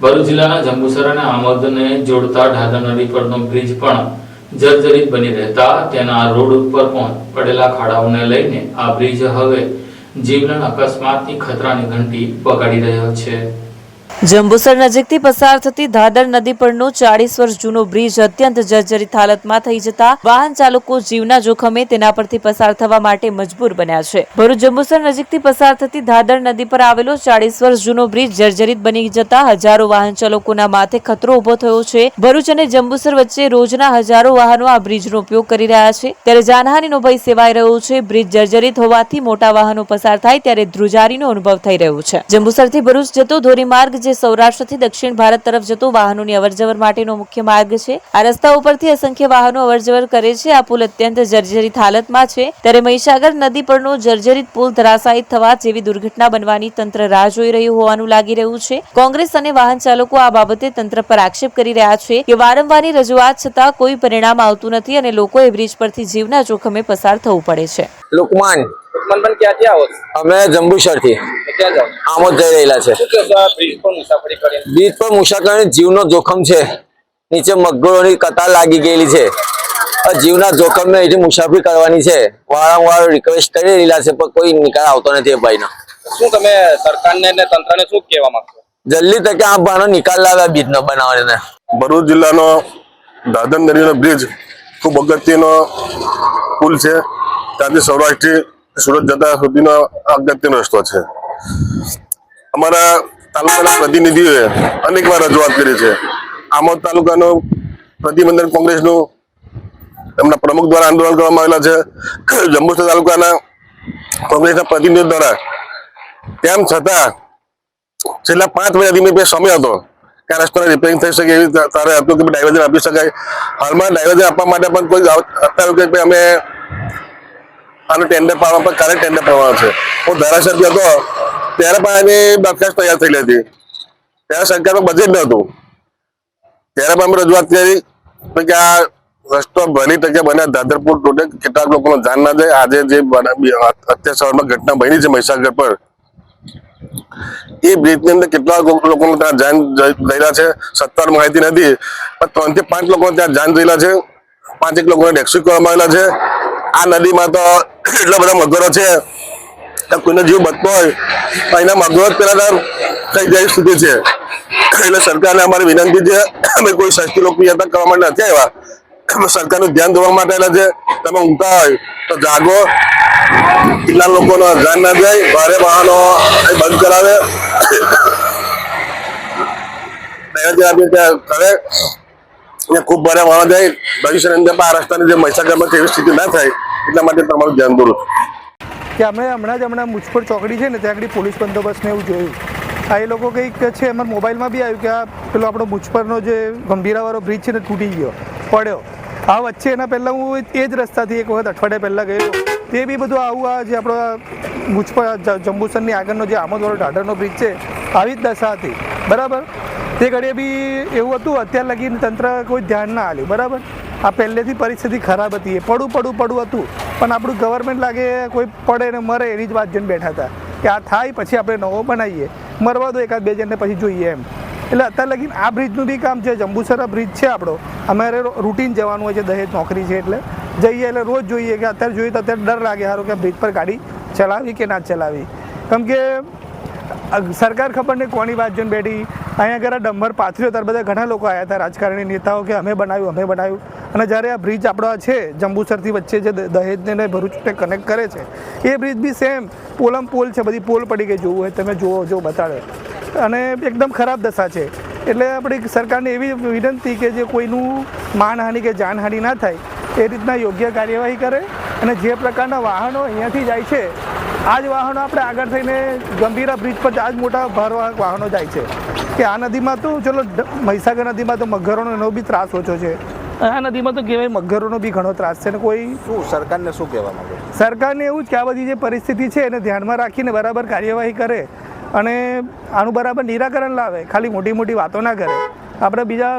ભરૂચ જિલ્લાના જંબુસર અને આમોદને જોડતા ઢાદર નદી પરનો બ્રિજ પણ જર્જરિત બની રહેતા તેના રોડ ઉપર પણ પડેલા ખાડાઓને લઈને આ બ્રિજ હવે જીવલેણ અકસ્માતની ખતરાની ઘંટી વગાડી રહ્યો છે. જંબુસર નજીકથી પસાર થતી ધાદર નદી પરનો ચાળીસ વર્ષ જૂનો બ્રિજ અત્યંત જર્જરિત હાલતમાં થઈ જતા વાહન ચાલકો જીવના જોખમે તેના પરથી પસાર થવા માટે મજબૂર બન્યા છે. ભરૂચ જંબુસર નજીકથી પસાર થતી ધાદર નદી પર આવેલો ચાળીસ વર્ષ જૂનો બ્રિજ જર્જરિત બની જતા હજારો વાહન ચાલકોના માથે ખતરો ઊભો થયો છે. ભરૂચ અને જંબુસર વચ્ચે રોજના હજારો વાહનો આ બ્રિજનો ઉપયોગ કરી રહ્યા છે. ત્યારે જાનહાનીનો ભય સેવાઈ રહ્યો છે. બ્રિજ જર્જરિત હોવાથી મોટા વાહનો પસાર થાય ત્યારે ધ્રુજારીનો અનુભવ થઈ રહ્યો છે. જંબુસરથી ભરૂચ જતો ધોરીમાર્ગ જે સૌરાષ્ટ્રથી દક્ષિણ ભારત તરફ જતો વાહનોની અવરજવર માટેનો મુખ્ય માર્ગ છે. આ રસ્તા ઉપરથી અસંખ્ય વાહનો અવરજવર કરે છે. આ પુલ અત્યંત જર્જરિત હાલતમાં છે. ત્યારે મહીસાગર નદી પરનો જર્જરિત પુલ ધરાશાયી થવા જેવી દુર્ઘટના બનવાની તંત્ર રાહ જોઈ રહ્યું હોવાનું લાગી રહ્યું છે. કોંગ્રેસ અને વાહન ચાલકો આ બાબતે તંત્ર પર આક્ષેપ કરી રહ્યા છે કે વારંવારની રજૂઆત છતાં કોઈ પરિણામ આવતું નથી અને લોકોએ બ્રિજ પરથી જીવના જોખમે પસાર થવું પડે છે. લુકમાન મનબન ક્યાંથી આવો છો? અમે જંબુસરથી ક્યાં જાઓ? આમોદ જઈ રહેલા છે. શું કહેશો આ બ્રિજ પર મુસાફરી કરીને બીચ પર મુસાફરી જીવનો જોખમ છે. નીચે મગરોની કતાર લાગી ગયેલી છે. આ જીવના જોખમને એથી મુસાફરી કરવાની છે. વારંવાર રિક્વેસ્ટ કરી રહેલા છે પણ કોઈ નિકાલ આવતો નથી એ ભાઈનો. શું તમે સરકારને ને તંત્રને શું કહેવા માંગો જલ્દી તકે આ ભાનો નિકાલ લાવે બીજનો બનાવવાને. ભરૂચ જિલ્લાનો દાદર નદીનો બ્રિજ ખૂબ અગત્યનો પુલ છે. ત્યાંથી સૌરાષ્ટ્રથી સુરત જતા સુધીનો અગત્યનો રસ્તો છે. અમારા તાલુકાના પ્રતિનિધિઓએ અનેકવાર રજૂઆત કરી છે. આમોદ તાલુકાનું પ્રતિબંધન કોંગ્રેસનું એમના પ્રમુખ દ્વારા આંદોલન કરવામાં આવેલા છે. જંબુસર તાલુકાના કોંગ્રેસના પ્રતિનિધિઓ દ્વારા તેમ છતાં છેલ્લા પાંચ મહિનાથી મેં સમય હતો કે આ રસ્તાને રિપેરિંગ થઈ શકે એવી તારે હતું કે ડાયવર્ઝન આપી શકાય. હાલમાં ડાયવર્ઝન આપવા માટે પણ કોઈ અત્યારે અમે આનું ટેન્ડર પાડવા પર કાલે ટેન્ડર પાડવાનું છે. હું ધારાસભ્ય હતો, ત્યારે પણ આની દરખાસ્ત તૈયાર થયેલી હતી ત્યારે સરકારમાં બજેટ નહોતું. ત્યારે પણ અમે રજૂઆત કરી કે આ રસ્તો બની ટકે બને. દાદરપુર રોડે કેટલાક લોકોનો જાન ના જાય. આજે જે અત્યાર સવારમાં ઘટના બની છે મહીસાગર પર. એ બ્રિજની અંદર કેટલા લોકો ત્યાં જાન ગયેલા છે. સત્તાવાર માહિતી નથી. પણ ત્રણથી પાંચ લોકો ત્યાં જાન ગયેલા છે. પાંચેક લોકોને રેસ્ક્યુ કરવામાં આવેલા છે. આ નદીમાં તો એટલા બધા મગરો છે. કોઈનો જીવ બચતો હોય અહીંના મગરો જ પેલા કઈ જાય સ્થિતિ છે. એટલે સરકારને અમારી વિનંતી છે, અમે કોઈ સસ્તી લોકપ્રિયતા કરવા માટે નથી આવ્યા. સરકારનું ધ્યાન દોરવા માટે આવેલા છે. તમે ઊંઘતા હોય તો જાગો. કેટલા લોકોનો ધ્યાન ના જાય, ભારે વાહનો બંધ કરાવે. કરે ખૂબ ભારે વાહનો જાય. ભવિષ્યની અંદર આ રસ્તાની જે મહીસાગરમાં તેવી સ્થિતિ ના થાય એટલા માટે તમારું ધ્યાન દોરું કે અમે હમણાં જ હમણાં મુજપર ચોકડી છે ને, ત્યાં આગળ પોલીસ બંદોબસ્ત ને એવું જોયું. આ એ લોકો કંઈક છે એમાં મોબાઈલમાં બી આવ્યું કે આ પેલો આપણો મુજપરનો જે ગંભીરાવાળો બ્રિજ છે ને, તૂટી ગયો, પડ્યો. આ વચ્ચે એના પહેલાં હું એ જ રસ્તાથી એક વખત અઠવાડિયા પહેલાં ગયો તે બી બધું આવું, આ જે આપણો મુજપર જંબુસરની આગળનો જે આમોદવાળો ઢાઢરનો બ્રિજ છે, આવી જ દશા હતી. બરાબર? તે ઘડીએ બી એવું હતું, અત્યાર લગીને તંત્ર કોઈ ધ્યાન ના આલ્યું બરાબર? આ પહેલેથી પરિસ્થિતિ ખરાબ હતી. એ પડું પડું પડું હતું. પણ આપણું ગવર્મેન્ટ લાગે કોઈ પડે ને મરે એની જ વાત જઈને બેઠા હતા. કે આ થાય પછી આપણે નવો બનાવીએ. મરવા દો એકાદ બે જણને પછી જોઈએ એમ. એટલે અત્યારે લગીન આ બ્રિજનું બી કામ છે. જંબુસરા બ્રિજ છે આપણો. અમારે રૂટીન જવાનું હોય છે. દહેજ નોકરી છે એટલે. જઈએ એટલે રોજ જોઈએ કે અત્યારે જોઈએ તો અત્યારે ડર લાગે સારું કે બ્રિજ પર ગાડી ચલાવી કે ના ચલાવી. કેમ કે સરકાર ખબર નહીં કોની વાત જોઈને બેઠી. અહીંયા આગળ આ ડમ્બર પાથર્યો, ત્યારે બધા ઘણા લોકો આવ્યા હતા. રાજકારણી નેતાઓ કે અમે બનાવ્યું અમે બનાવ્યું. અને જ્યારે આ બ્રિજ આપણો છે, જંબુસરથી વચ્ચે જે દહેજને ને ભરૂચને કનેક્ટ કરે છે, એ બ્રિજ બી સેમ પોલમ પોલ છે, બધી પોલ પડી ગઈ, જોવું હોય તમે જુઓ, જો બતાડે. અને એકદમ ખરાબ દશા છે. એટલે આપણી સરકારને એવી વિનંતી કે જે કોઈનું માનહાનિ કે જાનહાનિ ના થાય, એ રીતના યોગ્ય કાર્યવાહી કરે અને જે પ્રકારના વાહનો અહીંયાથી જાય છે, આ જ વાહનો આપણે આગળ થઈને ગંભીરા બ્રિજ પર આ જ મોટા ભારવાહક વાહનો જાય છે. કે આ નદીમાં તો, ચલો મહીસાગર નદીમાં તો મગરોનો એનો બી ત્રાસ ઓછો છે. આ નદીમાં તો કહેવાય મગરોનો બી ઘણો ત્રાસ છે ને કોઈ. શું સરકારને શું કહેવા માંગે સરકારને એવું જ કે આ બધી જે પરિસ્થિતિ છે એને ધ્યાનમાં રાખીને બરાબર કાર્યવાહી કરે અને આનું બરાબર નિરાકરણ લાવે ખાલી મોટી મોટી વાતો ના કરે. આપણે બીજા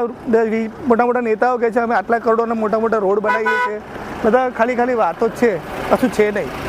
મોટા મોટા નેતાઓ કહે છે અમે આટલા કરોડોના મોટા મોટા રોડ બનાવીએ છીએ. બધા ખાલી ખાલી વાતો જ છે કશું છે નહીં.